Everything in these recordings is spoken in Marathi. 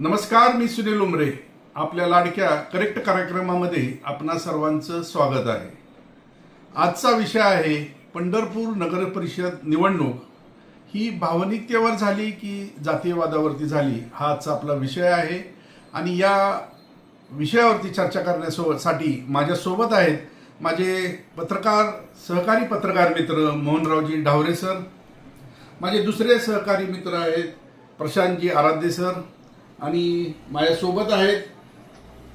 नमस्कार मी सुनील उमरे. आपल्या लाडक्या करेक्ट कार्यक्रमामध्ये आपणा सर्वांचं स्वागत आहे. आजचा विषय आहे पंढरपूर नगर परिषद निवडणूक. ही भावनिकतेवर झाली की जातीयवादावरती झाली हा आजचा आपला विषय आहे. आणि या विषयावरती चर्चा करण्यासाठी माझ्यासोबत आहेत माझे पत्रकार सहकारी पत्रकार मित्र मोहनरावजी ढावरे सर. माझे दुसरे सहकारी मित्र आहेत प्रशांतजी आराध्य सर. आणि माझ्यासोबत आहेत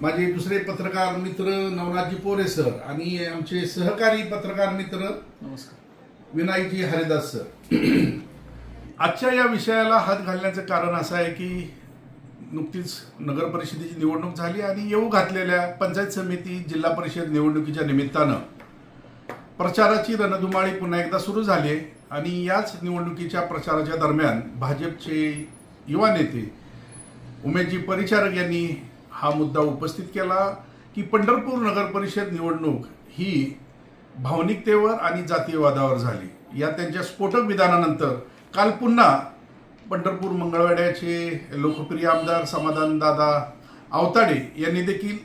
माझे दुसरे पत्रकार मित्र नवनाथजी पोरे सर आणि आमचे सहकारी पत्रकार मित्र नमस्कार. विनायकजी हरिदास सर. आजच्या या विषयाला हात घालण्याचं कारण असं आहे की नुकतीच नगर परिषदेची निवडणूक झाली आणि येऊ घातलेल्या पंचायत समिती जिल्हा परिषद निवडणुकीच्या निमित्तानं प्रचाराची रणधुमाळी पुन्हा एकदा सुरू झाली आहे. आणि याच निवडणुकीच्या प्रचाराच्या दरम्यान भाजपचे युवा नेते उमेदजी परिचारक यांनी हा मुद्दा उपस्थित केला की पंढरपूर नगर परिषद निवडणूक ही भावनिकतेवर आणि जातीयवादावर झाली. या त्यांच्या स्फोटक विधानानंतर काल पुन्हा पंढरपूर मंगळवाड्याचे लोकप्रिय आमदार समाधान दादा आवताडे यांनी देखील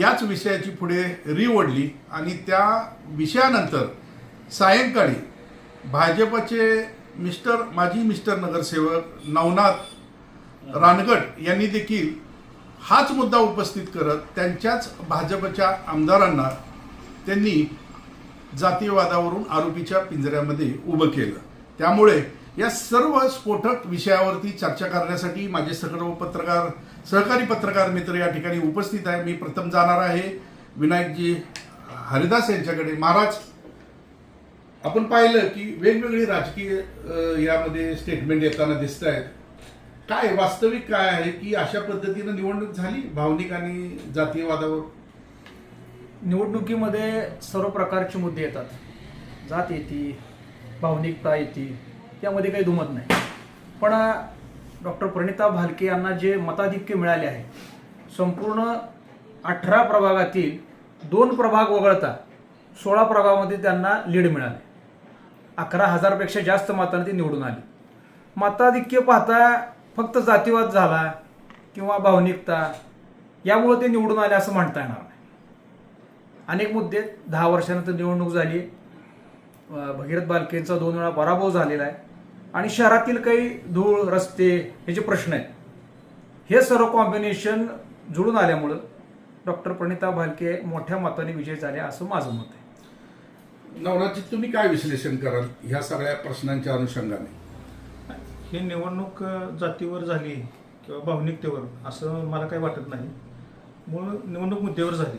याच विषयाची पुढे रिवडली आणि त्या विषयानंतर सायंकाळी भाजपचे मिस्टर माजी मिस्टर नगरसेवक नवनाथ रानगट यांनी देखील हाच मुद्दा उपस्थित करत त्यांच्याच भाजपच्या आमदारांना त्यांनी जातीयवादावरून आरोपीच्या पिंजऱ्यामध्ये उभं केलं. त्यामुळे या सर्व स्फोटक विषयावरती चर्चा करण्यासाठी माझे सर्व पत्रकार सहकारी पत्रकार मित्र या ठिकाणी उपस्थित आहे. मी प्रथम जाणार आहे. विनायकजी हरिदास यांच्याकडे. महाराज आपण पाहिलं की वेगवेगळी राजकीय यामध्ये स्टेटमेंट येताना दिसत आहेत काय वास्तविक काय आहे की अशा पद्धतीनं निवडणूक झाली भावनिक आणि जातीयवादावर निवडणुकीमध्ये सर्व प्रकारचे मुद्दे येतात. जात येते भावनिकता येते त्यामध्ये काही दुमत नाही. पण डॉक्टर प्रणिता भालके यांना जे मताधिक्य मिळाले आहे संपूर्ण अठरा प्रभागातील दोन प्रभाग वगळता सोळा प्रभागामध्ये त्यांना लीड मिळाले. अकरा हजारपेक्षा जास्त मतांना ती निवडून आली. मताधिक्य पाहता फक्त जातीवाद झाला किंवा भावनिकता यामुळं ते निवडून आले असं म्हणता येणार नाही. अनेक मुद्दे दहा वर्षानंतर निवडणूक झाली. भगीरथ बालकेंचा दोन वेळा पराभव झालेला आहे. आणि शहरातील काही धूळ रस्ते हे जे प्रश्न आहेत हे सर्व कॉम्बिनेशन जुळून आल्यामुळं डॉक्टर प्रणिता भालके मोठ्या मताने विजय झाले असं माझं मत आहे. नवनाथजी तुम्ही काय विश्लेषण कराल ह्या सगळ्या प्रश्नांच्या अनुषंगाने? ही निवडणूक जातीवर झाली किंवा भावनिकतेवर असं मला काही वाटत नाही. मूळ निवडणूक मुद्द्यावर झाली.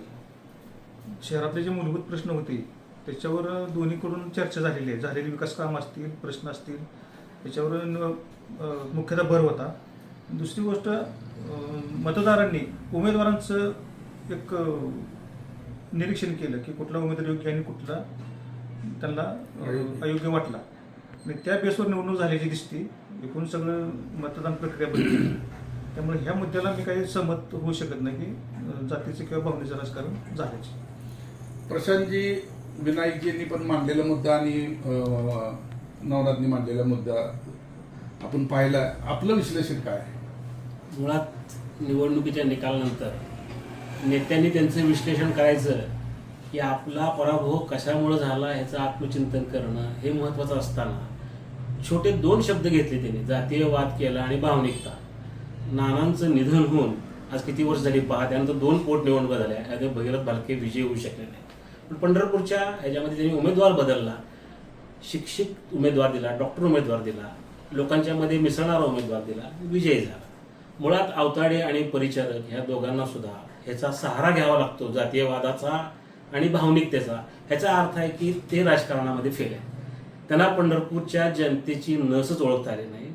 शहरातले जे मूलभूत प्रश्न होते त्याच्यावर दोन्हीकडून चर्चा झालेली आहे. झालेली विकास काम असतील प्रश्न असतील त्याच्यावर मुख्यतः भर होता. दुसरी गोष्ट मतदारांनी उमेदवारांचं एक निरीक्षण केलं की कुठला उमेदवार योग्य आणि कुठला त्यांना. अयोग्य. वाटला. आणि त्या बेसवर निवडणूक झाल्याची दिसते. एकूण सगळं मतदान प्रक्रिया बदलली. त्यामुळे ह्या मुद्द्याला मी काही सहमत होऊ शकत नाही की जातीचे किंवा भावनेचं राजकारण झाल्याचे. प्रशांतजी विनायकजींनी पण मांडलेला मुद्दा आणि नवनाथनी मांडलेला मुद्दा आपण पाहिला. आपलं विश्लेषण काय? आहे? मुळात निवडणुकीच्या निकालानंतर नेत्यांनी त्यांचं विश्लेषण करायचं की आपला पराभव कशामुळे झाला ह्याचं आत्मचिंतन करणं हे महत्वाचं असताना छोटे दोन शब्द घेतले त्यांनी. जातीयवाद केला आणि भावनिकता नानांचं निधन होऊन आज किती वर्ष झाली पहा त्यानंतर दोन पोट निवडणुका झाल्या. यात भगीरथ भालके विजय होऊ शकले नाही. पण पंढरपूरच्या ह्याच्यामध्ये त्यांनी उमेदवार बदलला. शिक्षित उमेदवार दिला डॉक्टर उमेदवार दिला. लोकांच्या मध्ये मिसळणारा उमेदवार दिला. विजयी झाला. मुळात अवताडे आणि परिचारक ह्या दोघांना सुद्धा ह्याचा सहारा घ्यावा लागतो. जातीयवादाचा आणि भावनिकतेचा. ह्याचा अर्थ आहे की ते राजकारणामध्ये फेल आहे त्यांना पंढरपूरच्या जनतेची नसच ओळखता आली नाही.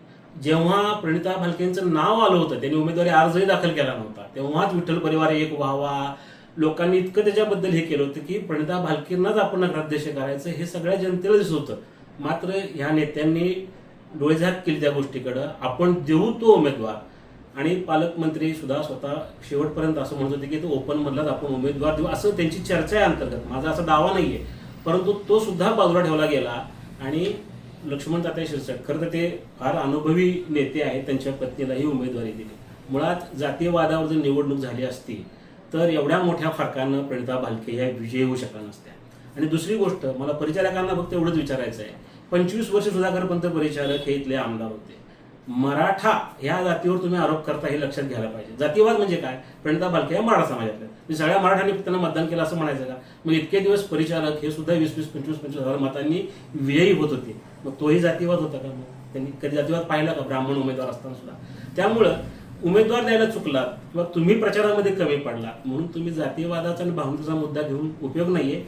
जेव्हा प्रणिता भालकेंचं नाव आलं होतं त्यांनी उमेदवारी अर्जही दाखल केला नव्हता. तेव्हाच विठ्ठल परिवार एक व्हावा. लोकांनी इतकं त्याच्याबद्दल हे केलं होतं की प्रणिता भालकेंनाच आपण नगराध्यक्ष करायचं हे सगळ्या जनतेला दिसत होतं. मात्र ह्या नेत्यांनी डोळेझाक केली त्या गोष्टीकडं. आपण देऊ तो उमेदवार. आणि पालकमंत्री सुद्धा स्वतः शेवटपर्यंत असं म्हणत होते की तो ओपन मधलाच आपण उमेदवार देऊ. असं त्यांची चर्चा आहे अंतर्गत. माझा असा दावा नाहीये. परंतु तो सुद्धा बाजूला ठेवला गेला. आणि लक्ष्मण तात्या शिरसाट. खरं तर ते फार अनुभवी नेते आहेत त्यांच्या पत्नीलाही उमेदवारी दिली. मुळात जातीयवादावर जर निवडणूक झाली असती तर एवढ्या मोठ्या फरकानं प्रणिता भालके ह्या विजयी होऊ शकल्या नसत्या. आणि दुसरी गोष्ट मला परिचारकांना फक्त एवढंच विचारायचं आहे पंचवीस वर्ष सुधाकर पंत परिचारक हे इथले आमदार होते. मराठा ह्या जातीवर तुम्ही आरोप करता हे लक्षात घ्यायला पाहिजे. जातीवाद म्हणजे काय? प्रणिता बालके या मराठा समाजातल्या मी सगळ्या मराठ्यांनी त्यांना मतदान केलं असं म्हणायचं का? मग इतके दिवस परिचारक हे सुद्धा वीस वीस पंचवीस पंचवीस हजार मतांनी विजयी होत होते. मग तोही जातीवाद होता का? मग त्यांनी कधी जातीवाद पाहिला का? ब्राह्मण उमेदवार असताना सुद्धा. त्यामुळं उमेदवार द्यायला चुकलात किंवा तुम्ही प्रचारामध्ये कमी पडला म्हणून तुम्ही जातीयवादाचा आणि भावनेचा मुद्दा घेऊन उपयोग नाहीये.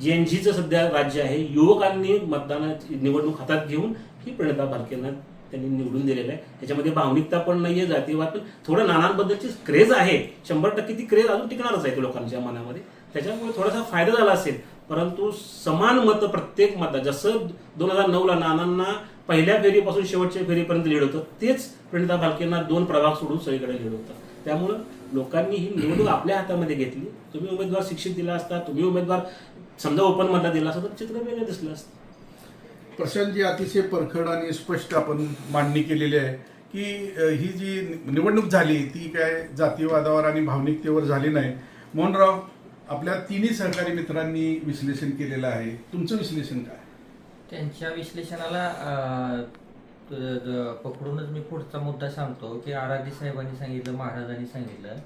जेएनजीचं सध्या राज्य आहे. युवकांनी मतदानाची निवडणूक हातात घेऊन ही प्रणिता भालकेंना त्यांनी निवडून दिलेलं आहे. त्याच्यामध्ये भावनिकता पण नाहीये जातीवाद पण. थोडं नानांबद्दलची क्रेज आहे. शंभर टक्के ती क्रेज अजून टिकणारच आहे लोकांच्या मनामध्ये. त्याच्यामुळे थोडासा फायदा झाला असेल परंतु समान मत प्रत्येक मत जसं दोन हजार नऊला नानांना पहिल्या फेरीपासून शेवटच्या फेरीपर्यंत लीड होतं तेच प्रणिता भालकेंना दोन प्रभाग सोडून सगळीकडे लीड होतं. त्यामुळं लोकांनी ही निवडणूक आपल्या हातामध्ये घेतली. तुम्ही उमेदवार शिक्षित दिला असता तुम्ही उमेदवार समजा ओपन मधला दिला असता तर चित्र वेगळं दिसलं असतं. प्रशांतजी अतिशय परखड आणि स्पष्ट आपण मांडणी केलेली आहे की ही जी निवडणूक झाली ती काय जातीवादावर आणि भावनिकतेवर झाली नाही. मोहनराव आपल्या तिन्ही सहकारी मित्रांनी विश्लेषण केलेलं आहे. तुमचं विश्लेषण काय? त्यांच्या विश्लेषणाला पकडूनच मी पुढचा मुद्दा सांगतो की आराधी साहेबांनी सांगितलं महाराजांनी सांगितलं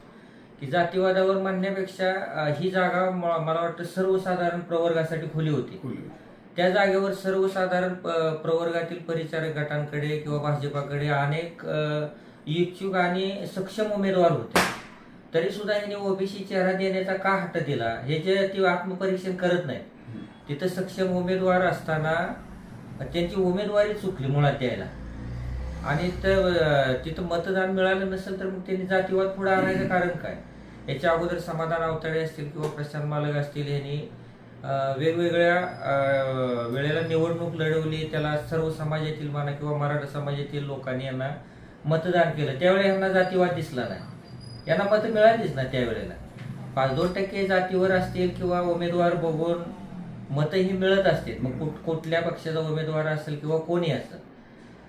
की जातीवादावर मांडण्यापेक्षा ही जागा मला वाटतं सर्वसाधारण प्रवर्गासाठी खुली होती. खुली. त्या जागेवर सर्वसाधारण प- प्रवर्गातील परिचारक गटांकडे किंवा भाजपाकडे अनेक इच्छुक आणि सक्षम उमेदवार होते. तरी सुद्धा यांनी ओबीसी चेहरा देण्याचा का हट्ट दिला? हे जे ती आत्मपरीक्षण करत नाही तिथं सक्षम उमेदवार असताना त्यांची उमेदवारी चुकली मुळात द्यायला आणि तर तिथं मतदान मिळालं नसेल तर मग त्यांनी जातीवाद पुढे आणायचं कारण काय? याच्या अगोदर समाधान अवतडे असतील किंवा प्रशांत मालक असतील यांनी वेगवेगळ्या वेळेला निवडणूक लढवली त्याला सर्व समाजातील म्हणा किंवा मराठा समाजातील लोकांनी यांना मतदान केलं. त्यावेळी यांना जातीवाद दिसला नाही. यांना मतं मिळालीच ना त्यावेळेला. पाच दोन टक्के जातीवर असतील किंवा उमेदवार बघून मतही मिळत असतील. मग कुठ कुठल्या पक्षाचा उमेदवार असेल किंवा कोणी असेल.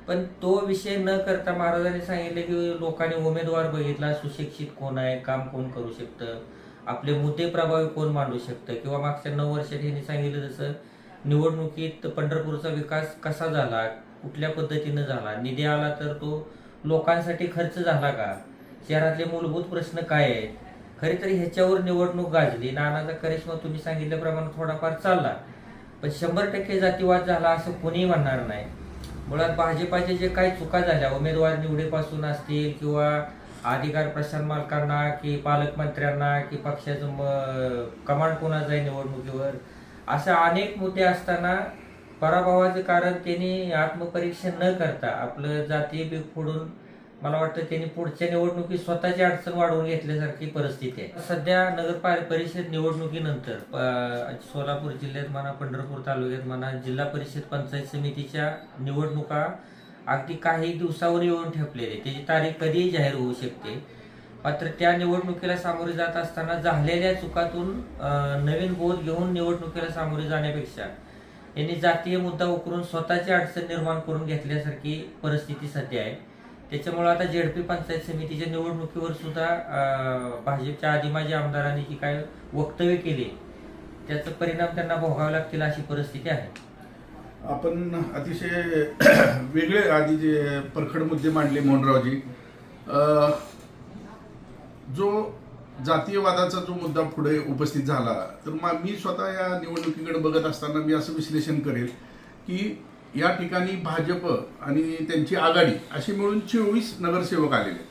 पण तो विषय न करता महाराजांनी सांगितले की लोकांनी उमेदवार बघितला सुशिक्षित कोण आहे काम कोण करू शकतं? आपले मुद्दे प्रभावी कोण मांडू शकतं? किंवा मागच्या नऊ वर्षात यांनी सांगितलं जसं निवडणुकीत पंढरपूरचा विकास कसा झाला? कुठल्या पद्धतीनं झाला? निधी आला तर तो लोकांसाठी खर्च झाला का? शहरातले मूलभूत प्रश्न काय आहेत? खरे तर ह्याच्यावर निवडणूक गाजली. नानाचा करिश्मा तुम्ही सांगितल्याप्रमाणे थोडाफार चालला. पण शंभर टक्के जातीवाद झाला असं कोणीही म्हणणार नाही. मुळात भाजपाचे जे काही चुका झाल्या उमेदवार निवडीपासून असतील किंवा अधिकार प्रशासन मालकांना की पालकमंत्र्यांना की पक्षाचं म कमांड कोणाचं आहे निवडणुकीवर? अशा अनेक मुद्दे असताना पराभवाचं कारण त्यांनी आत्मपरीक्षण न करता आपलं जातीय पीक फोडून मला वाटतं त्यांनी पुढच्या निवडणुकीत स्वतःची अडचण वाढवून घेतल्यासारखी परिस्थिती आहे. सध्या नगर परिषद निवडणुकीनंतर सोलापूर जिल्ह्यात म्हणा पंढरपूर तालुक्यात म्हणा जिल्हा परिषद पंचायत समितीच्या निवडणुका अगदी काही दिवसावर येऊन ठेपलेले. त्याची तारीख कधीही जाहीर होऊ शकते. मात्र त्या निवडणुकीला सामोरे जात असताना झालेल्या चुकातून नवीन बोध घेऊन निवडणुकीला सामोरे जाण्यापेक्षा यांनी जातीय मुद्दा उकरून स्वतःची अडचण निर्माण करून घेतल्यासारखी परिस्थिती सध्या आहे. त्याच्यामुळे आता जेडपी पंचायत समितीच्या निवडणुकीवर सुद्धा अं, भाजपच्या आदिमाजी आमदारांनी जी काय वक्तव्य केली त्याचा परिणाम त्यांना भोगावे लागतील अशी परिस्थिती आहे. आपण अतिशय वेगळे आधी जे परखड मुद्दे मांडले मोहनरावजी जो जातीयवादाचा जो मुद्दा पुढे उपस्थित झाला तर मग मी स्वतः या निवडणुकीकडे बघत असताना मी असं विश्लेषण करेल की या ठिकाणी भाजप आणि त्यांची आघाडी अशी मिळून चोवीस नगरसेवक आलेले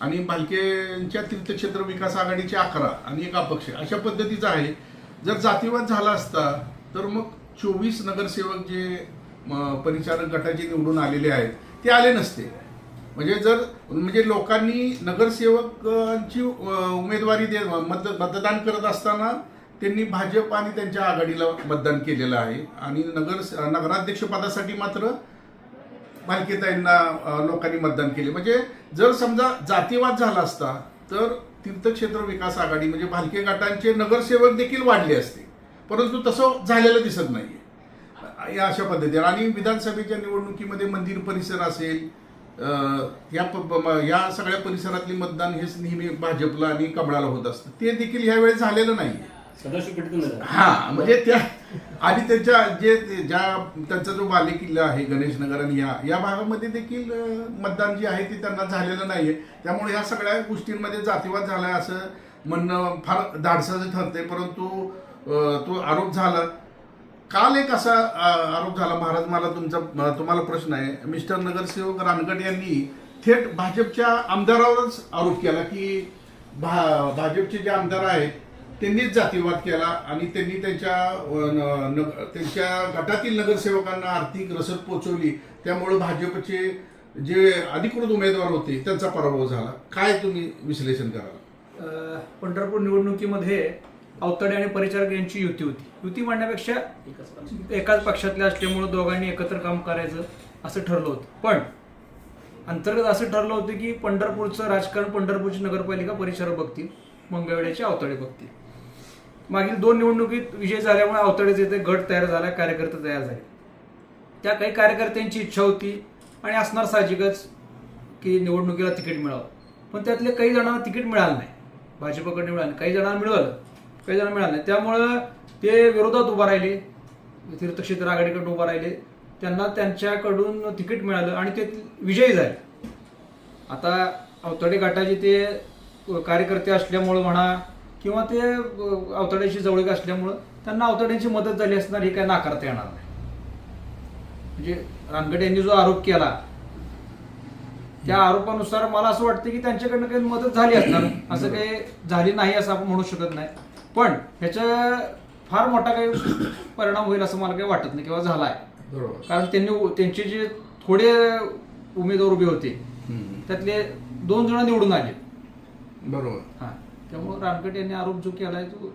आणि भालकेंच्या तीर्थक्षेत्र विकास आघाडीचे अकरा आणि एक अपक्ष अशा पद्धतीचा आहे. जर जातीवाद झाला असता तर मग चोवीस नगरसेवक जे परिचारक गटाचे निवडून आलेले आहेत ते आले नसते. म्हणजे जर म्हणजे लोकांनी नगरसेवकांची उमेदवारी दे मत मतदान करत असताना त्यांनी भाजप आणि त्यांच्या आघाडीला मतदान केलेलं आहे. आणि नगर नगराध्यक्षपदासाठी मात्र मालकीताईंना लोकांनी मतदान केले. म्हणजे जर समजा जातीवाद झाला असता तर तीर्थक्षेत्र विकास आघाडी म्हणजे भालके गटांचे नगरसेवक देखील वाढले असते. परंतु तसं झालेलं दिसत नाहीये. या अशा पद्धतीने. आणि विधानसभेच्या निवडणुकीमध्ये मंदिर परिसर असेल या या सगळ्या परिसरातली मतदान हेच नेहमी भाजपला आणि कमळाला होत असतं. ते देखील ह्यावेळेस झालेलं नाही. हा म्हणजे त्या आणि त्यांच्या जे ज्या त्यांचा जो बाले किल्ला आहे गणेश नगर आणि या या भागामध्ये देखील मतदान जे आहे ते त्यांना झालेलं नाहीये. त्यामुळे ह्या सगळ्या गोष्टींमध्ये जातीवाद झालाय असं म्हणणं फार धाडसाचं ठरते परंतु तो आरोप झाला. काल एक असा आरोप झाला. महाराज मला तुमचा तुम्हाला प्रश्न आहे. मिस्टर नगरसेवक रानगड यांनी थेट भाजपच्या आमदारावरच आरोप केला की भा भाजपचे जे आमदार आहेत त्यांनीच जातीवाद केला आणि त्यांनी त्यांच्या न- न- त्यांच्या गटातील नगरसेवकांना आर्थिक रसद पोचवली. त्यामुळे भाजपचे जे अधिकृत उमेदवार होते त्यांचा पराभव झाला. काय तुम्ही विश्लेषण कराल? पंढरपूर निवडणुकीमध्ये अवतडे आणि परिचारक यांची युती होती. युती म्हणण्यापेक्षा एकाच पक्षातल्या असल्यामुळे दोघांनी एकत्र काम करायचं असं ठरलं होतं. पण अंतर्गत असं ठरलं होतं की पंढरपूरचं राजकारण पंढरपूरची नगरपालिका परिचारक बघतील मंगळवेड्याचे अवतडे बघतील. मागील दोन निवडणुकीत विजय झाल्यामुळे अवतडेचे ते गट तयार झाला कार्यकर्ते तयार झाले. त्या काही कार्यकर्त्यांची इच्छा होती आणि असणार साहजिकच की निवडणुकीला तिकीट मिळावं. पण त्यातले काही जणांना तिकीट मिळालं नाही. भाजपकडे मिळालं काही जणांना मिळवलं काही जण मिळालं नाही. त्यामुळं ते विरोधात उभा राहिले. तीर्थक्षेत्र आघाडीकडे उभा राहिले. त्यांना त्यांच्याकडून तिकीट मिळालं आणि ते विजयी झाले. आता अवतडे गटाचे ते कार्यकर्ते असल्यामुळं म्हणा किंवा ते अवतड्याशी जवळीक असल्यामुळं त्यांना अवतड्यांची मदत झाली असणार हे काय नाकारता येणार नाही. म्हणजे रानगड यांनी जो आरोप केला त्या आरोपानुसार मला असं वाटतं की त्यांच्याकडनं काही मदत झाली असणार. असं काही झाली नाही असं आपण म्हणू शकत नाही. पण ह्याचा फार मोठा काही परिणाम होईल असं मला काही वाटत नाही किंवा झाला आहे बरोबर. कारण त्यांनी त्यांचे जे थोडे उमेदवार उभे होते. त्यातले दोन जण निवडून आले. बरोबर. हा. त्यामुळे रानगड यांनी आरोप जो केलाय तो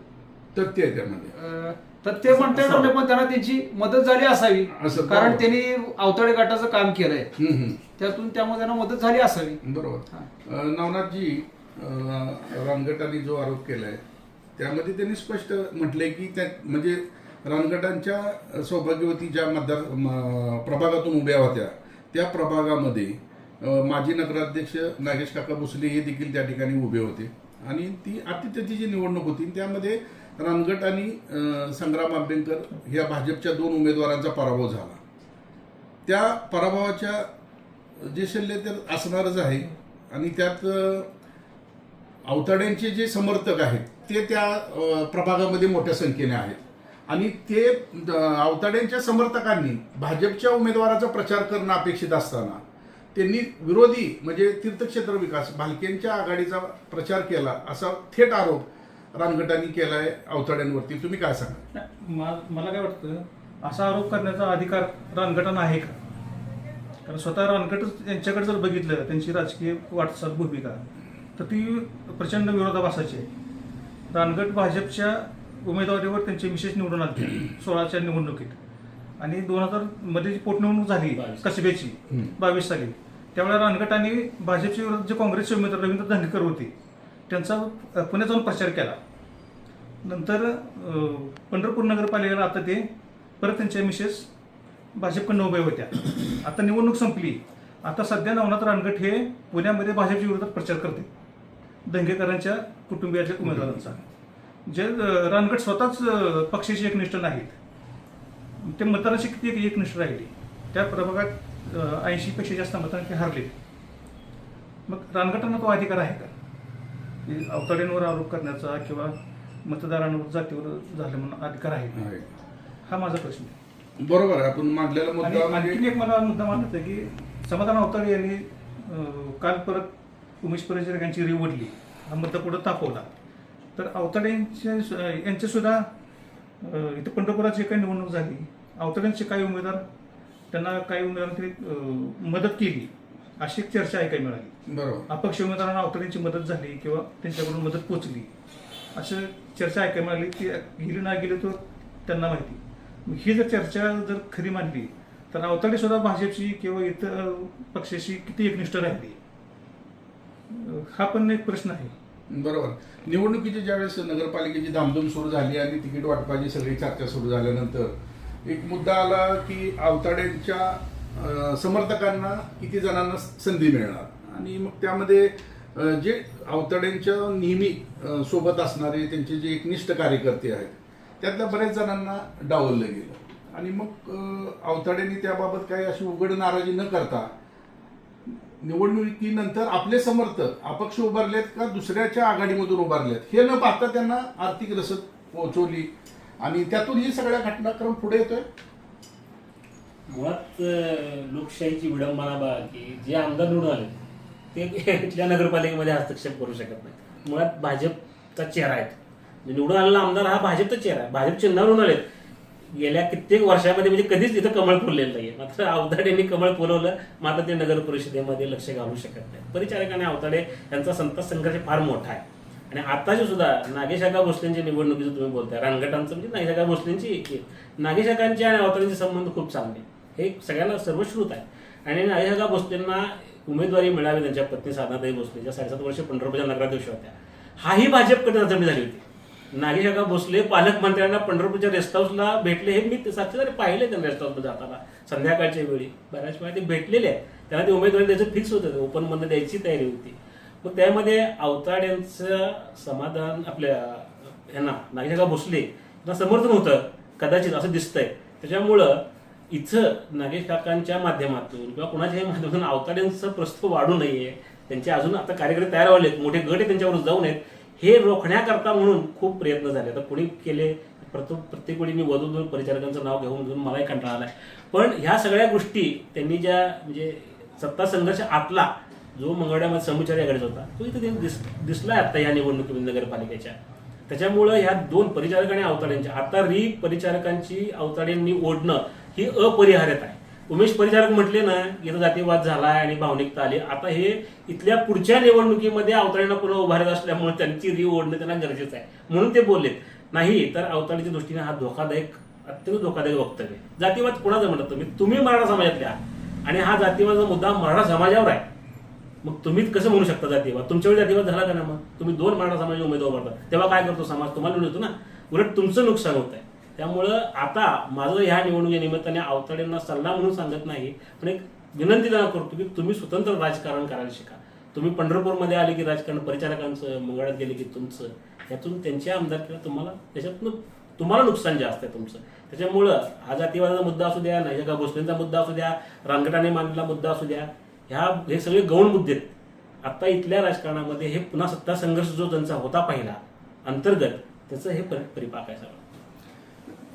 तथ्य आहे त्यामध्ये. अं, तर ते म्हणता येणार पण त्यांना त्यांची मदत झाली असावी. असं कारण. त्यांनी अवतडे गटाचं काम केलंय. त्यातून त्यामुळे त्यांना मदत झाली असावी. बरोबर. हा. नवनाथजी अं, रानगटाने जो आरोप केलाय त्यामध्ये त्यांनी स्पष्ट म्हटलंय की त्या म्हणजे रानगटांच्या सौभाग्यवती ज्या मतदार म- प्रभागातून उभ्या होत्या त्या प्रभागामध्ये माजी नगराध्यक्ष नागेश काका भोसले हे देखील त्या ठिकाणी उभे होते. आणि ती आतिथ्याची जी निवडणूक होती त्यामध्ये रानगट आणि संग्राम आंबेडकर या भाजपच्या दोन उमेदवारांचा पराभव झाला. त्या पराभवाच्या जे शल्य तर असणारच आहे. आणि त्यात अवताड्यांचे जे समर्थक आहेत ते त्या प्रभागामध्ये मोठ्या संख्येने आहेत. आणि ते अवताड्यांच्या समर्थकांनी भाजपच्या उमेदवाराचा प्रचार करणं अपेक्षित असताना त्यांनी विरोधी म्हणजे तीर्थक्षेत्र विकास भालकेंच्या आघाडीचा प्रचार केला असा थेट आरोप रानगटांनी आहे अवताड्यांवरती तुम्ही काय सांगा मा- मला काय वाटतं असा आरोप करण्याचा अधिकार रानगटांना आहे का? कारण स्वतः रानगटच यांच्याकडे जर बघितलं त्यांची राजकीय वाटचाल भूमिका तर ती प्रचंड विरोधाभासाची आहे. रानगट भाजपच्या उमेदवारीवर त्यांचे विशेष निवडून आले. सोळाच्या निवडणुकीत. आणि दोन हजारमध्ये जी पोटनिवडणूक झाली. कसब्याची हम्म. बावीस साली त्यावेळेला रानगटांनी भाजपच्या विरोधात जे काँग्रेसचे उमेदवार रवींद्र धंगेकर होते त्यांचा पुण्यात जाऊन प्रचार केला. नंतर पंढरपूर नगरपालिकेला आता ते परत त्यांच्या मिसेस भाजपकडनं उभ्या होत्या. आता निवडणूक संपली. आता सध्या नवनाथ रानगट हे पुण्यामध्ये भाजपच्या विरोधात प्रचार करते. दंगेकरांच्या कुटुंबियाच्या उमेदवारांचा. जे अ, रानगट स्वतःच पक्षाचे एकनिष्ठ नाहीत. ते मतदारांशी किती एकनिष्ठ राहिली. त्या प्रभागात ऐंशी पेक्षा जास्त मतांनी ते हारले. मग रानगटांना तो अधिकार आहे का? की अवताड्यांवर आरोप करण्याचा किंवा मतदारांवर जातीवर झालं म्हणून अधिकार आहे. हा माझा प्रश्न आहे. बरोबर आहे. आपण मांडलेला मुद्दा म्हणजे आणखीन एक मला मुद्दा मानत आहे की समाधान अवताडे यांनी काल परत उमेश परिचारक यांची रीव ओढली हा मुद्दा पुढे तापवला तर अवताडे यांचे यांचे सुद्धा अं, इथं पंढरपुरात जे काही निवडणूक झाली. अवताड्यांचे काही उमेदवार त्यांना काही उमेदवारांनी मदत केली. अशी एक चर्चा ऐकायला मिळाली. बरोबर. अपक्ष उमेदवारांना अवतड्यांची मदत झाली किंवा त्यांच्याकडून मदत पोचली. असं चर्चा ऐकायला मिळाली ती गेली ना गेली तर त्यांना माहिती. ही जर चर्चा जर खरी मानली तर अवताडे सुद्धा भाजपशी किंवा इतर पक्षाशी किती एकनिष्ठ राहिली? हा पण एक प्रश्न आहे. बरोबर. निवडणुकीची ज्यावेळेस नगरपालिकेची धामधूम सुरू झाली आणि तिकीट वाटपाची सगळी चर्चा सुरू झाल्यानंतर एक मुद्दा आला की आवताड्यांच्या समर्थकांना किती जणांना संधी मिळणार? आणि मग त्यामध्ये जे आवताड्यांच्या नेहमी सोबत असणारे त्यांचे जे एकनिष्ठ कार्यकर्ते आहेत त्यातल्या बऱ्याच जणांना डावललं गेलं. आणि मग आवताड्यांनी त्याबाबत काही अशी उघड नाराजी न करता निवडणुकीनंतर आपले समर्थक अपक्ष उभारलेत का दुसऱ्याच्या आघाडीमधून उभारलेत? हे न पाहता त्यांना आर्थिक रसद पोहोचवली. आणि त्यातून ही सगळ्या घटनाक्रम पुढे येतोय? मुळात लोकशाहीची विडंबना बा की जे आमदार निवडून आले ते इथल्या नगरपालिकेमध्ये हस्तक्षेप करू शकत नाही मुळात भाजपचा चेहरा आहे. म्हणजे निवडून आलेला आमदार हा भाजपचा चेहरा आहे. भाजप चिन्हावरून आलेत. गेल्या कित्येक वर्षामध्ये म्हणजे कधीच तिथं कमळ फुललेलं नाहीये. मात्र अवताडे यांनी कमळ फुलवलं. मात्र ते नगर परिषदेमध्ये लक्ष घालू शकत नाही परिचारकाने अवताडे यांचा संत संघर्ष फार मोठा आहे. आणि आताची सुद्धा नागेशाखा भोसलेंची निवडणुकीचं तुम्ही बोलताय. रांगटांचं म्हणजे नागेशाखा भोसलेंची एक नागेशाखांचे आणि अवताड्यांचे संबंध खूप चांगले हे सगळ्यांना सर्वश्रुत आहे. आणि नागेशाखा भोसलेंना उमेदवारी मिळावी त्यांच्या पत्नी साधनाताई भोसले ज्या साडेसात वर्ष पंढरपूरच्या नगराध्यक्ष होत्या. हाही भाजपकडे नाचवणी झाली होती. नागेशाखा भोसले पालकमंत्र्यांना पंढरपूरच्या रेस्ट हाऊसला भेटले हे मी साक्षीदार पाहिले त्यांना रेस्ट हाऊसला जाताना संध्याकाळच्या वेळी. बऱ्याच वेळा ते भेटलेले आहेत. त्यांना ते उमेदवारी द्यायचं फिक्स होतं ओपनमध्ये द्यायची तयारी होती. मग त्यामध्ये अवताड यांचं समाधान आपल्या यांना नागेशाखा भोसले यांना समर्थन होतं कदाचित असं दिसतंय. त्याच्यामुळं इथं नागेश काकांच्या माध्यमातून किंवा कुणाच्याही माध्यमातून अवताड्यांचं प्रस्ताव वाढू नये. त्यांचे अजून आता कार्यकर्ते तयार व्हायलेत मोठे गट आहे त्यांच्यावर जाऊ नयेत हे रोखण्याकरता म्हणून खूप प्रयत्न झाले. आता कुणी केले प्रत्येक प्रत्येक वेळी मी वधू परिचारकांचं नाव घेऊन घेऊन मलाही कंटाळा आलाय. पण ह्या सगळ्या गोष्टी त्यांनी ज्या म्हणजे सत्ता संघर्ष आतला जो मंगळवाड्यामध्ये समुचार आघाडीचा होता तो इथे त्यांनी दिस दिसलाय आता या निवडणुकीमध्ये नगरपालिकेच्या. त्याच्यामुळं ह्या दोन परिचारक आणि अवताड्यांच्या. आता री परिचारकांची अवताड्यांनी ओढणं ही अपरिहार्यता आहे. उमेश परिचारक म्हटले ना इथं जातीवाद झालाय आणि भावनिकता आली. आता हे इथल्या पुढच्या निवडणुकीमध्ये अवताड्यांना पुन्हा उभारत असल्यामुळे त्यांची री ओढणं त्यांना गरजेचं आहे. म्हणून ते बोललेत. नाही तर अवताळीच्या दृष्टीने हा धोकादायक अत्यंत धोकादायक वक्तव्य जातीवाद कोणाचं म्हणत तुम्ही? तुम्ही मराठा समाजातल्या आहात. आणि हा जातीवादाचा मुद्दा मराठा समाजावर आहे. मग तुम्ही कसं म्हणू शकता जातीवाद? तुमच्या वेळी जातीवाद झाला का ना मग? तुम्ही दोन मराठा समाज उमेदवार करता तेव्हा काय करतो समाज? तुम्हाला निवडून ना. उलट तुमचं नुकसान होत आहे त्यामुळं आता माझं ह्या निवडणुकी निमित्ताने अवताड्यांना सल्ला म्हणून सांगत नाही पण एक विनंती त्यांना करतो की तुम्ही स्वतंत्र राजकारण करायला शिका. तुम्ही पंढरपूरमध्ये आले की राजकारण परिचारकांचं मंगळात गेले की तुमचं यातून त्यांच्या आमदार किंवा तुम्हाला त्याच्यातून तुम्हाला नुकसान जास्त आहे तुमचं. त्याच्यामुळं हा जातीवादाचा मुद्दा असू द्या नायका भोसलेंचा मुद्दा असू द्या रांगटाने मांडलेला मुद्दा असू द्या ह्या हे सगळे गौण मुद्दे आहेत. आता इथल्या राजकारणामध्ये हे पुन्हा सत्ता संघर्ष जो त्यांचा होता पहिला अंतर्गत त्याचं हे परि- परिपाक आहे सगळं.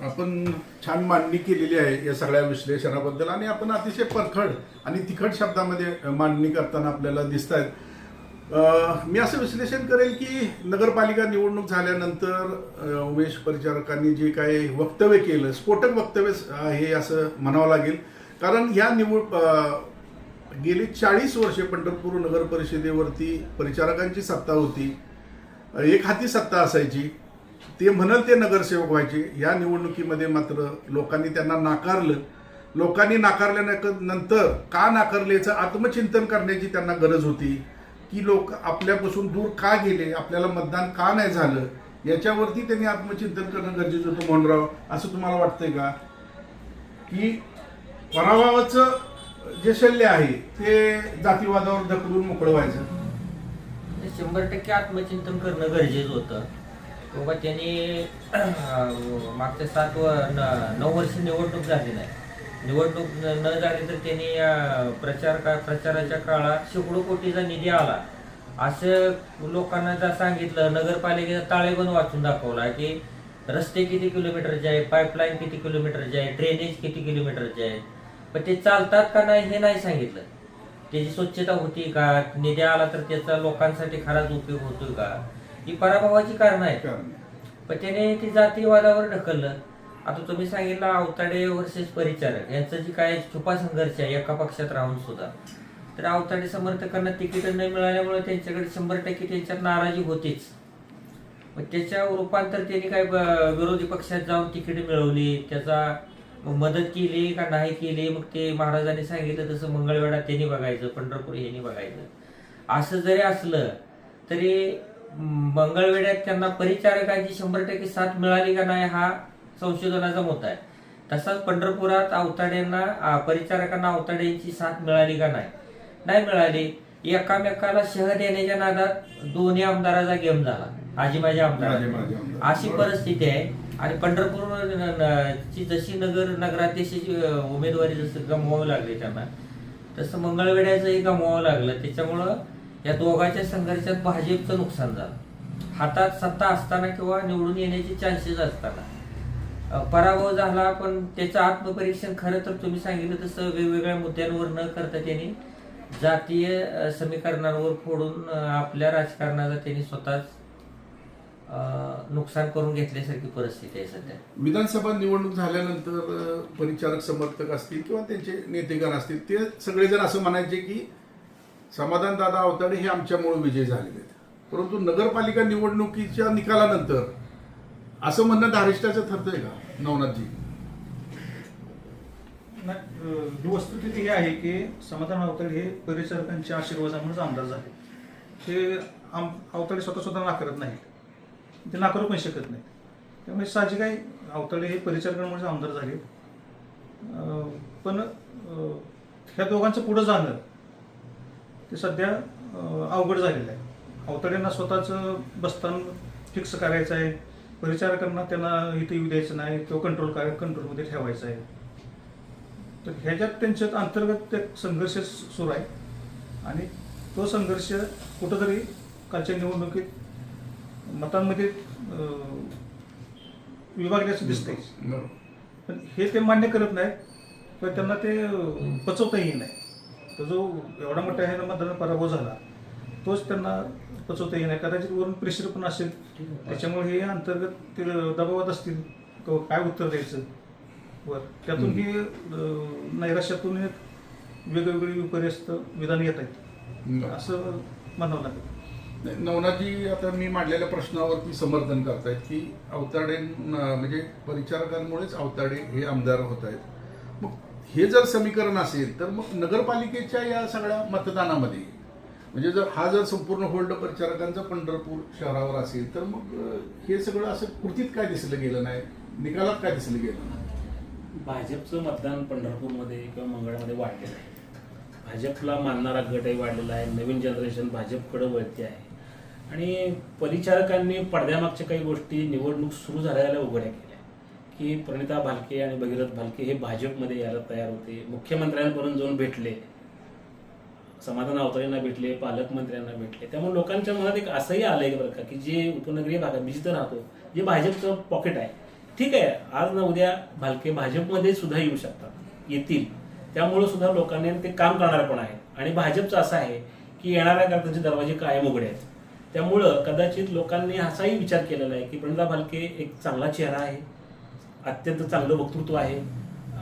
आपण छान मांडणी केलेली आहे या सगळ्या विश्लेषणाबद्दल आणि आपण अतिशय परखड आणि तिखट शब्दामध्ये मांडणी करताना आपल्याला दिसत आहेत मी असं विश्लेषण करेल की नगरपालिका निवडणूक झाल्यानंतर उमेश परिचारकांनी जे काही वक्तव्य केलं स्फोटक वक्तव्य हे असं म्हणावं लागेल. कारण ह्या निवड गेली चाळीस वर्षे पंढरपूर नगर परिषदेवरती परिचारकांची सत्ता होती. एक हाती सत्ता असायची. ते म्हणल ते नगरसेवक व्हायचे. या निवडणुकीमध्ये मात्र लोकांनी त्यांना नाकारलं. लोकांनी नाकारल्यानंतर का नाकारले याचं आत्मचिंतन करण्याची त्यांना गरज होती. की लोक आपल्यापासून दूर का गेले? आपल्याला मतदान का नाही झालं? याच्यावरती त्यांनी आत्मचिंतन करणं गरजेचं होतं मोहनराव. असं तुम्हाला वाटतंय का? की पराभवाचं जे शल्य आहे ते जातीवादावर ढकलून मोकळं व्हायचं. शंभर टक्के आत्मचिंतन करणं गरजेचं होतं. बाबा त्यांनी मागच्या सात व न- नऊ वर्ष निवडणूक झाली नाही. निवडणूक न झाली तर त्यांनी प्रचार का प्रचाराच्या काळात शेकडो कोटीचा निधी आला. असं लोकांना जर सांगितलं नगरपालिकेचा ताळेबंद वाचून दाखवला की रस्ते किती किलोमीटरचे आहे पाईपलाईन किती किलोमीटरचे आहे ड्रेनेज किती किलोमीटरचे आहे पण ते चालतात का नाही हे नाही सांगितलं. त्याची स्वच्छता होती का? निधी आला तर त्याचा लोकांसाठी खराच उपयोग होतोय का? ही पराभवाची कारण आहेत. पण त्याने ती जातीवादावर ढकललं. आता तुम्ही सांगितलं अवताडे वर्सेस परिचारक. यांचं जी काय छुपा संघर्ष आहे एका पक्षात राहून सुद्धा. तर अवताडे समर्थकांना तिकीट न मिळाल्यामुळे त्यांच्याकडे शंभर टक्के त्यांच्यात नाराजी होतीच. मग त्याच्या रूपांतर त्यांनी काय ब- विरोधी पक्षात जाऊन तिकीट मिळवली त्याचा मदत केली का नाही केली? मग ते महाराजांनी सांगितलं तसं मंगळवेढा त्यांनी बघायचं पंढरपूर यांनी बघायचं. असं जरी असलं तरी मंगळवेढ्यात त्यांना परिचारकांची शंभर टक्के साथ मिळाली का नाही हा संशोधनाचा मुद्दा आहे. तसाच पंढरपुरात अवताड्यांना परिचारकांना अवताड्यांची साथ मिळाली का नाही? नाही मिळाली. एकामेकाला शह देण्याच्या नादात दोन्ही आमदाराचा गेम झाला. आजी माझ्या माझे- माझे आमदार. अशी परिस्थिती आहे. आणि पंढरपूर ची जशी नगर नगराध्यक्षाची अं, उमेदवारी जसं गमवावी लागली त्यांना तसं मंगळवेड्याचंही गमवावं लागलं. त्याच्यामुळं या दोघांच्या संघर्षात भाजपचं नुकसान झालं. हातात सत्ता असताना किंवा निवडून येण्याचे चान्सेस असताना. पराभव झाला पण त्याचं आत्मपरीक्षण खरं तर तुम्ही सांगितलं तसं वेगवेगळ्या मुद्द्यांवर न करता त्यांनी जातीय समीकरणांवर फोडून आपल्या राजकारणाचा त्यांनी स्वतःच नुकसान करून घेतल्यासारखी परिस्थिती आहे सध्या. विधानसभा निवडणूक झाल्यानंतर परिचालक परिचारक समर्थक असतील किंवा त्यांचे नेतेगण असतील ते सगळेजण असं म्हणायचे की समाधान दादा अवताडे हे आमच्यामुळे विजय झालेले आहेत. परंतु नगरपालिका निवडणुकीच्या निकालानंतर असं म्हणणं धारिष्टाचं ठरतंय का नवनाथजी? नाही, ही वस्तुस्थिती हे आहे की समाधान अवताडे हे परिचारकांच्या आशीर्वादामुळेच आमदार झाले. ते आम अवताडे स्वतः स्वतः नाकारत नाही ते नाकारू पण शकत नाही त्यामुळे साहजिक आहे अवताडे हे परिचारकांमुळेच आमदार झाले. पण ह्या दोघांचं पुढं जाणं ते सध्या अवघड झालेलं आहे. अवताड्यांना स्वतःचं बसतान फिक्स करायचं आहे. परिचारकांना त्यांना इथे येऊ द्यायचं नाही किंवा कंट्रोल काय कंट्रोलमध्ये ठेवायचं आहे. तर ह्याच्यात त्यांच्यात अंतर्गत एक संघर्ष सुरू आहे. आणि तो संघर्ष कुठंतरी कालच्या निवडणुकीत मतांमध्ये अं, विभागल्याचं दिसतंय. पण हे ते मान्य करत नाहीत. किंवा त्यांना ते पचवताही नाही तर जो एवढा मोठा ह्यानं मतदान पराभव झाला तोच त्यांना पचवताही नाही कदाचित वरून प्रेशर पण असेल. त्याच्यामुळे हे अंतर्गत ते दबावात असतील. काय उत्तर द्यायचं? वर. त्यातून ही नैराश्यातून एक वेगवेगळी विपर्यस्त विधान येत आहेत. असं म्हणावं लागेल. नवनाथजी आता मी मांडलेल्या प्रश्नावरती समर्थन करतायत की अवताडे म्हणजे परिचारकांमुळेच अवताडे हे आमदार होत आहेत. हे जर समीकरण असेल तर मग नगरपालिकेच्या या सगळ्या मतदानामध्ये म्हणजे जर हा जर संपूर्ण होल्ड परिचारकांचा पंढरपूर शहरावर असेल तर मग हे सगळं असं कृतीत काय दिसलं गेलं नाही? निकालात काय दिसलं गेलं नाही? भाजपचं मतदान पंढरपूरमध्ये किंवा मंगळमध्ये वाढलेलं आहे. भाजपला मानणारा गटही वाढलेला आहे. नवीन जनरेशन भाजपकडे वळते आहे. आणि परिचारकांनी पडद्यामागच्या काही गोष्टी निवडणूक सुरू झाल्याला उघड्या केल्या. की प्रणिता भालके आणि भगीरथ भालके हे भाजपमध्ये यायला तयार होते. मुख्यमंत्र्यांपर्यंत जाऊन भेटले. समाधान अवतारींना भेटले पालकमंत्र्यांना भेटले. त्यामुळे लोकांच्या मनात एक असंही आलंय बरं का की जे उपनगरीय भागात मी जिथं राहतो जे भाजपचं पॉकेट आहे ठीक आहे आज ना उद्या भालके भाजपमध्ये सुद्धा येऊ शकतात येतील. त्यामुळे सुद्धा लोकांनी ते काम करणार पण आहे आणि भाजपचं असं आहे की येणाऱ्या करताचे दरवाजे कायम उघडे आहेत. त्यामुळं कदाचित लोकांनी असाही विचार केलेला आहे की प्रणिता भालके एक चांगला चेहरा आहे. अत्यंत चांगलं वक्तृत्व आहे.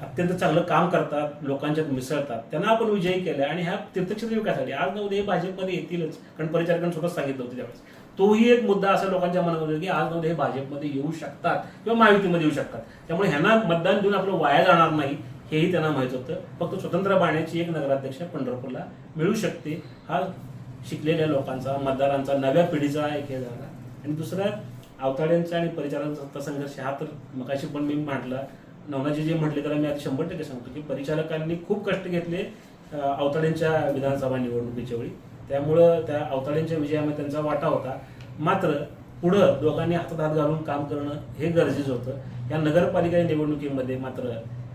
अत्यंत चांगलं काम करतात लोकांच्यात मिसळतात. त्यांना आपण विजयी केला आणि ह्या तीर्थक्षेत्र विकासासाठी. आज ना उद्या हे भाजपमध्ये येतीलच. कारण परिचारकांनी स्वतः सांगितलं होतं त्यावेळेस. तोही एक मुद्दा असा लोकांच्या मनामध्ये की आज ना हे भाजपमध्ये येऊ शकतात किंवा महायुतीमध्ये येऊ शकतात. त्यामुळे ह्यांना मतदान देऊन आपलं वाया जाणार नाही हेही त्यांना माहीत होतं. फक्त स्वतंत्र बाण्याची एक नगराध्यक्ष पंढरपूरला मिळू शकते हा शिकलेल्या लोकांचा मतदारांचा नव्या पिढीचा एक हे झाला. आणि दुसरा अवताड्यांचा आणि परिचारांचा संघर्ष हा तर मगाशी पण मी म्हटला. नवनाजी जे म्हटले त्याला मी आता शंभर टक्के सांगतो की परिचारकांनी खूप कष्ट घेतले अवताड्यांच्या विधानसभा निवडणुकीच्या वेळी. त्यामुळं त्या अवताड्यांच्या विजयामध्ये त्यांचा वाटा होता. मात्र पुढं दोघांनी हातात हात घालून काम करणं हे गरजेचं होतं. या नगरपालिका निवडणुकीमध्ये मात्र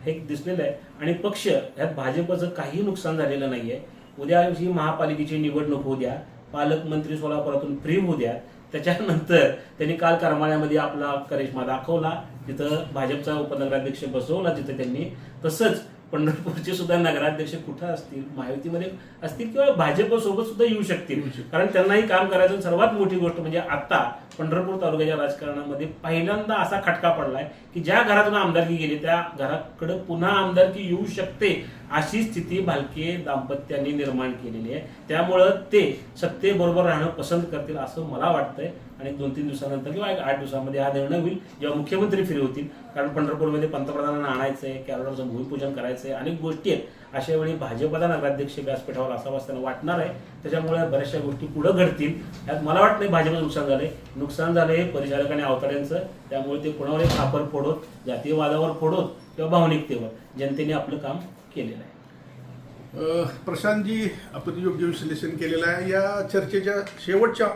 हे दिसलेलं आहे. आणि पक्ष यात भाजपचं काही नुकसान झालेलं नाही आहे उद्या ही महापालिकेची निवडणूक होऊ द्या. पालकमंत्री सोलापुरातून फ्री होऊ द्या. त्याच्यानंतर त्यांनी काल करमाळ्यामध्ये आपला करिश्मा दाखवला तिथं भाजपचा उपनगराध्यक्ष बसवला तिथं त्यांनी. तसंच पंढरपूरचे सुद्धा नगराध्यक्ष कुठं असतील महायुतीमध्ये असतील किंवा भाजपसोबत सुद्धा येऊ शकतील. येऊ शकतील. कारण त्यांनाही काम करायचं सर्वात मोठी गोष्ट म्हणजे आता पंढरपूर तालुक्याच्या राजकारणामध्ये पहिल्यांदा असा खटका पडलाय की ज्या घरातून आमदारकी गेली त्या घराकडे पुन्हा आमदारकी येऊ शकते. अशी स्थिती भालके दाम्पत्यांनी निर्माण केलेली आहे. त्यामुळं ते सत्तेबरोबर राहणं पसंत करतील असं मला वाटतंय. आणि दोन तीन दिवसानंतर किंवा एक आठ दिवसामध्ये हा निर्णय होईल. जेव्हा मुख्यमंत्री फ्री होतील. कारण पंढरपूरमध्ये पंतप्रधानांना आणायचंय कॅरोडरचं भूमिपूजन करायचंय अनेक गोष्टी आहेत. अशा वेळी भाजपला नगराध्यक्ष व्यासपीठावर असावा त्यांना वाटणार आहे. त्याच्यामुळे बऱ्याचशा गोष्टी पुढं घडतील. यात मला वाटत नाही भाजपचं नुकसान झालंय. नुकसान झालंय परिचारक आणि अवताड्यांचं त्यामुळे ते कोणावर खापर फोडोत जातीयवादावर फोडोत किंवा भावनिकतेवर. जनतेने आपलं काम केलेलं आहे. प्रशांतजी आपण योग्य विश्लेषण केलेलं आहे. या चर्चेच्या शेवटच्या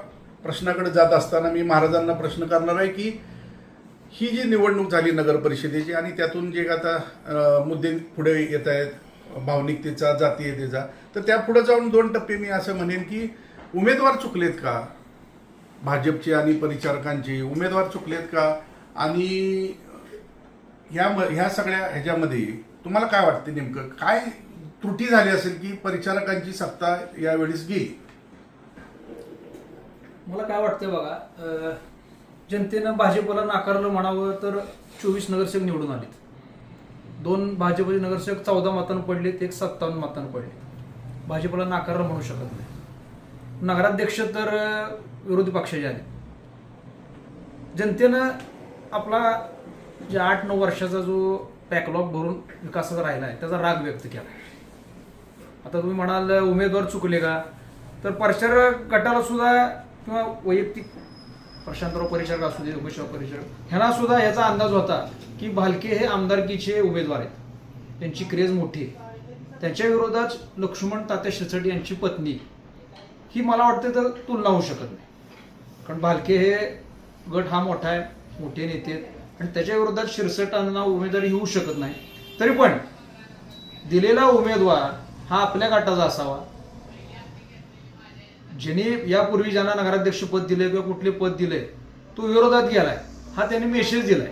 प्रश्नाकडे जात असताना मी महाराजांना प्रश्न करणार आहे की ही जी निवडणूक झाली नगर परिषदेची आणि त्यातून जे आता मुद्दे पुढे येत आहेत भावनिकतेचा जातीयतेचा तर त्या पुढे जाऊन दोन टप्पे मी असं म्हणेन की उमेदवार चुकलेत का? भाजपचे आणि परिचारकांचे उमेदवार चुकलेत का? आणि ह्या ह्या सगळ्या ह्याच्यामध्ये तुम्हाला काय वाटते नेमकं? काय त्रुटी झाली असेल की परिचालकांची सत्ता यावेळेस गेली? मला काय वाटतंय बघा अं, जनतेनं भाजपला नाकारलं म्हणावं तर चोवीस नगरसेवक निवडून आलेत. दोन भाजपचे नगरसेवक चौदा मतांना पडलेत एक सत्तावन्न मतांना पडले भाजपला नाकारलं म्हणू शकत नाही. नगराध्यक्ष तर विरोधी पक्षाचे आले जनतेनं आपला जे आठ नऊ वर्षाचा जो बॅकलॉग भरून विकासाचा राहिला आहे त्याचा राग व्यक्त केला. आता तुम्ही म्हणाल उमेदवार चुकले का? तर परिचारक गटाला सुद्धा किंवा वैयक्तिक प्रशांतराव परिचारक असू दे उमेशराव परिचारक ह्यांना सुद्धा याचा अंदाज होता की भालके हे आमदारकीचे उमेदवार आहेत. त्यांची क्रेज मोठी आहे. त्यांच्या विरोधात लक्ष्मण तात्या शिरसट यांची पत्नी ही मला वाटते तर तुलना होऊ शकत नाही. कारण भालके हे गट हा मोठा आहे मोठे नेते आहेत. आणि त्याच्या विरोधात शिरसटांना उमेदवारी होऊ शकत नाही. तरी पण दिलेला उमेदवार हा आपल्या गटाचा असावा. ज्याने यापूर्वी ज्यांना नगराध्यक्ष पद दिले किंवा कुठले पद दिले तो विरोधात गेलाय. हा त्याने मेसेज दिलाय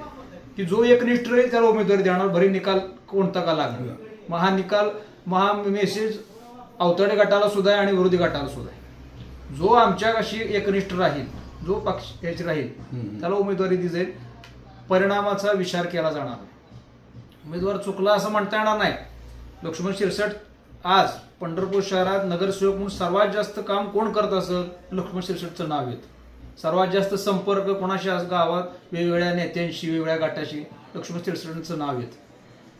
की जो एकनिष्ठ राहील त्याला उमेदवारी देणार. भरी निकाल कोणता का लागला? मग हा निकाल मग हा मेसेज अवतडे गटाला सुद्धा आहे आणि विरोधी गटाला सुद्धा आहे. जो आमच्याशी एकनिष्ठ राहील जो पक्ष याची राहील. त्याला उमेदवारी दिली जाईल. परिणामाचा विचार केला जाणार. उमेदवार चुकला असं म्हणता येणार नाही. लक्ष्मण शिरसट आज पंढरपूर शहरात नगरसेवक म्हणून सर्वात जास्त काम कोण करत असत लक्ष्मण शिरसटचं नाव येत. सर्वात जास्त संपर्क कोणाशी आज गावात? वेगवेगळ्या नेत्यांशी वेगवेगळ्या गटाशी. लक्ष्मण शिरसटांचं नाव येत.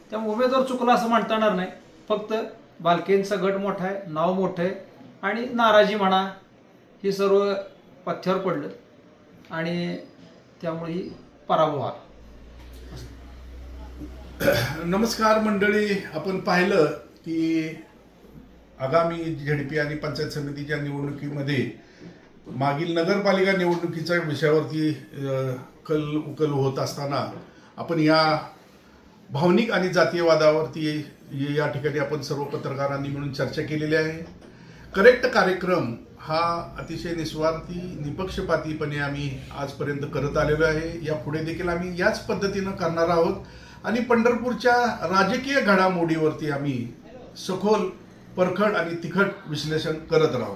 त्यामुळे उमेदवार चुकला असं म्हणता येणार नाही. फक्त बालकेंचा गट मोठा आहे नाव मोठं आहे आणि नाराजी म्हणा ही सर्व पथ्यावर पडलं. आणि त्यामुळे ही पराभवात नमस्कार मंडळी आपण पाहिलं की आगामी झेडपी आणि पंचायत समितीच्या निवडणुकीमध्ये मागील नगरपालिका निवडणुकीच्या विषयावरती कल उकल होत असताना आपण या भावनिक आणि जातीयवादावरती या ठिकाणी आपण सर्व पत्रकारांनी मिळून चर्चा केलेली आहे. करेक्ट कार्यक्रम हा अतिशय निस्वार्थी निपक्षपातीपणे आम्ही आजपर्यंत करत आलेलो आहे. या पुढे देखील आम्ही याच पद्धतीनं करणार आहोत. आणि पंढरपूरच्या राजकीय घडामोडीवरती आम्ही सखोल परखड आणि तिखट विश्लेषण करत राहू.